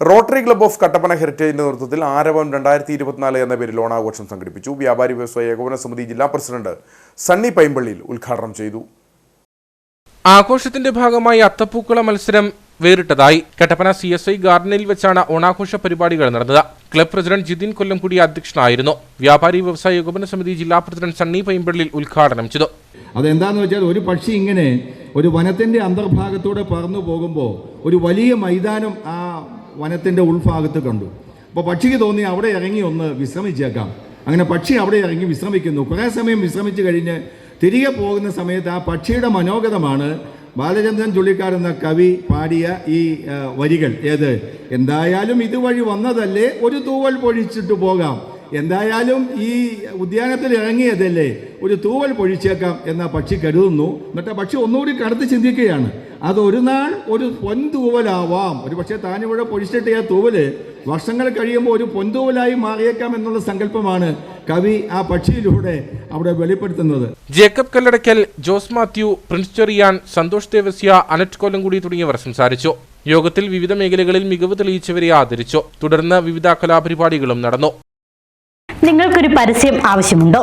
Rotary club of Kattappana ഹെറിറ്റേജിന്റെ നേതൃത്വത്തിൽ ആരവം രണ്ടായിരത്തി ഇരുപത്തിനാല് എന്ന പേരിൽ ഓണാഘോഷം സംഘടിപ്പിച്ചു. വ്യാപാരി വ്യവസായ ഏകോപന സമിതി ജില്ലാ പ്രസിഡന്റ് സണ്ണി പൈമ്പള്ളിയിൽ ഉദ്ഘാടനം ചെയ്തു. ആഘോഷത്തിന്റെ ഭാഗമായി അത്തപ്പൂക്കള മത്സരം വേറിട്ടതായി. കട്ടപ്പന സി എസ് ഐ ഗാർഡനിൽ വെച്ചാണ് ഓണാഘോഷ പരിപാടികൾ നടന്നത്. ക്ലബ് പ്രസിഡന്റ് ജിതിൻ കൊല്ലംകുടി അധ്യക്ഷനായിരുന്നു. വ്യാപാരി വ്യവസായ ഏകോപന സമിതി ജില്ലാ പ്രസിഡന്റ് സണ്ണി പൈമ്പള്ളിൽ ഉദ്ഘാടനം ചെയ്തു. അതെന്താന്ന് വെച്ചാൽ ഒരു പക്ഷി ഇങ്ങനെ ഒരു വനത്തിന്റെ അന്തർഭാഗത്തൂടെ പറന്നു പോകുമ്പോൾ ഒരു വലിയ മൈതാനം ആ വനത്തിന്റെ ഉൾഭാഗത്ത് കണ്ടു. അപ്പോൾ പക്ഷിക്ക് തോന്നി അവിടെ ഇറങ്ങി ഒന്ന് വിശ്രമിച്ചേക്കാം. അങ്ങനെ പക്ഷി അവിടെ ഇറങ്ങി വിശ്രമിക്കുന്നു. കുറേ സമയം വിശ്രമിച്ച് കഴിഞ്ഞ് തിരികെ പോകുന്ന സമയത്ത് ആ പക്ഷിയുടെ മനോഗതമാണ് ബാലചന്ദ്രൻ ചുള്ളിക്കാർ എന്ന കവി പാടിയ ഈ വരികൾ ഏത്? എന്തായാലും ഇതുവഴി വന്നതല്ലേ? ഒരു തൂവൽ പൊഴിച്ചിട്ട് പോകാം. എന്തായാലും ഈ ഉദ്യാനത്തിൽ ഇറങ്ങിയതല്ലേ? ഒരു തൂവൽ പൊഴിച്ചേക്കാം എന്ന പക്ഷി കരുതുന്നു. എന്നിട്ട് പക്ഷി ഒന്നുകൂടി കടത്ത് ചിന്തിക്കുകയാണ്. അത് ഒരു നാൾ ഒരു പൊൻതൂവലാവാം. ഒരു പക്ഷേ താനിവിടെ പൊഴിച്ചിട്ട് ആ തൂവൽ വർഷങ്ങൾ കഴിയുമ്പോൾ ഒരു പൊൻതൂവലായി മാറിയേക്കാം എന്നുള്ള സങ്കല്പമാണ് കവി ആ പക്ഷിയിലൂടെ അവിടെ വെളിപ്പെടുത്തുന്നത്. ജേക്കബ് കല്ലടക്കൽ ജോസ് മാത്യു പ്രിൻസ് ചെറിയാൻ സന്തോഷ് ദേവസ്യ അനറ്റ് കൊല്ലംകുടി തുടങ്ങിയവർ സംസാരിച്ചു. യോഗത്തിൽ വിവിധ മേഖലകളിൽ മികവ് തെളിയിച്ചവരെ ആദരിച്ചു. തുടർന്ന് വിവിധ കലാപരിപാടികളും നടന്നു. നിങ്ങൾക്കൊരു പരസ്യം ആവശ്യമുണ്ടോ?